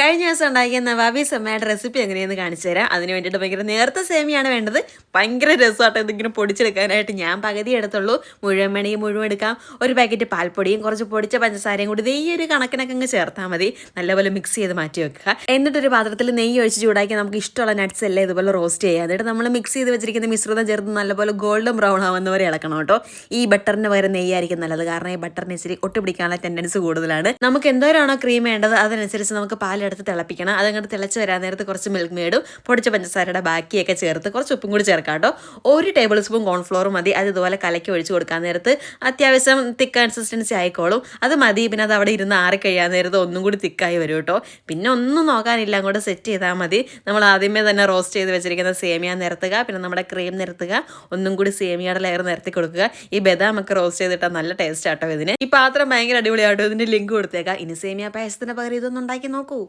കഴിഞ്ഞ ദിവസം ഉണ്ടാക്കിയ നവാബി സമ്മയുടെ റെസിപ്പി എങ്ങനെയെന്ന് കാണിച്ചു തരാം. അതിന് വേണ്ടിയിട്ട് ഭയങ്കര നേരത്തെ സേമിയാണ് വേണ്ടത്. ഭയങ്കര രസമായിട്ട് എന്തെങ്കിലും പൊടിച്ചെടുക്കാനായിട്ട്. ഞാൻ പകുതി എടുത്തുള്ളൂ. മുഴുവൻ വേണമെങ്കിൽ മുഴുവൻ എടുക്കാം. ഒരു പാക്കറ്റ് പാൽപ്പൊടിയും കുറച്ച് പൊടിച്ച പഞ്ചസാരയും കൂടി ഈ ഒരു കണക്കിനൊക്കെ അങ്ങ് ചേർത്താൽ മതി. നല്ലപോലെ മിക്സ് ചെയ്ത് മാറ്റി വെക്കുക. എന്നിട്ടൊരു പാത്രത്തിൽ നെയ്യ് ഒഴിച്ച് ചൂടാക്കി നമുക്ക് ഇഷ്ടമുള്ള നട്ട്സ് എല്ലാം ഇതുപോലെ റോസ്റ്റ് ചെയ്യുക എന്നിട്ട് നമ്മൾ മിക്സ് ചെയ്ത് വെച്ചിരിക്കുന്ന മിശ്രിതം ചേർത്ത് നല്ലപോലെ ഗോൾഡൻ ബ്രൗൺ ആവുന്ന വരെ ഇളക്കണം കേട്ടോ. ഈ ബട്ടറിന് പകരം നെയ്യായിരിക്കും നല്ലത്. കാരണം ഈ ബട്ടറിന് ഇച്ചിരി ഒട്ടുപിടിക്കാനുള്ള ടെൻഡൻസ് കൂടുതലാണ്. നമുക്ക് എന്തോരാണോ ക്രീം വേണ്ടത്? അതനുസരിച്ച് നമുക്ക് പാലെടുത്ത് തിളപ്പിക്കണം. അതങ്ങോട്ട് തിളച്ച് വരാൻ നേരത്ത് കുറച്ച് മിൽക്ക് മേഡും പൊടിച്ച പഞ്ചസാരയുടെ ബാക്കിയൊക്കെ ചേർത്ത് കുറച്ച് ഉപ്പും കൂടി ചേർക്കാം കേട്ടോ. ഒരു ടേബിൾ സ്പൂൺ കോൺഫ്ലോർ മതി. അത് ഇതുപോലെ കലക്കി ഒഴിച്ച് കൊടുക്കാൻ നേരത്ത് അത്യാവശ്യം തിക്ക് കൺസിസ്റ്റൻസി ആയിക്കോളും. അത് മതി. പിന്നെ അത് അവിടെ ഇരുന്ന് ആറി കഴിയാൻ നേരത്ത് ഒന്നും കൂടി തിക്കായി വരും കേട്ടോ. പിന്നെ ഒന്നും നോക്കാനില്ല. അങ്ങോട്ട് സെറ്റ് ചെയ്താൽ മതി. നമ്മൾ ആദ്യമേ തന്നെ റോസ്റ്റ് ചെയ്ത് വെച്ചിരിക്കുന്ന സേമിയ നിരത്തുക. പിന്നെ നമ്മുടെ ക്രീം നിരത്തുക. ഒന്നും കൂടി സേമിയയുടെ ലെയർ നിരത്തി കൊടുക്കുക. ഈ ബദാം ഒക്കെ റോസ്റ്റ് ചെയ്തിട്ടാൽ നല്ല ടേസ്റ്റ് ആട്ടോ ഇതിന്. ഈ പാത്രം ഭയങ്കര അടിപൊളിയാട്ടോ. ഇതിന്റെ ലിങ്ക് കൊടുത്തേക്കാം. ഇനി സേമിയ പായസത്തിന് പകരം ഇതൊന്നും ഉണ്ടാക്കി നോക്കൂ.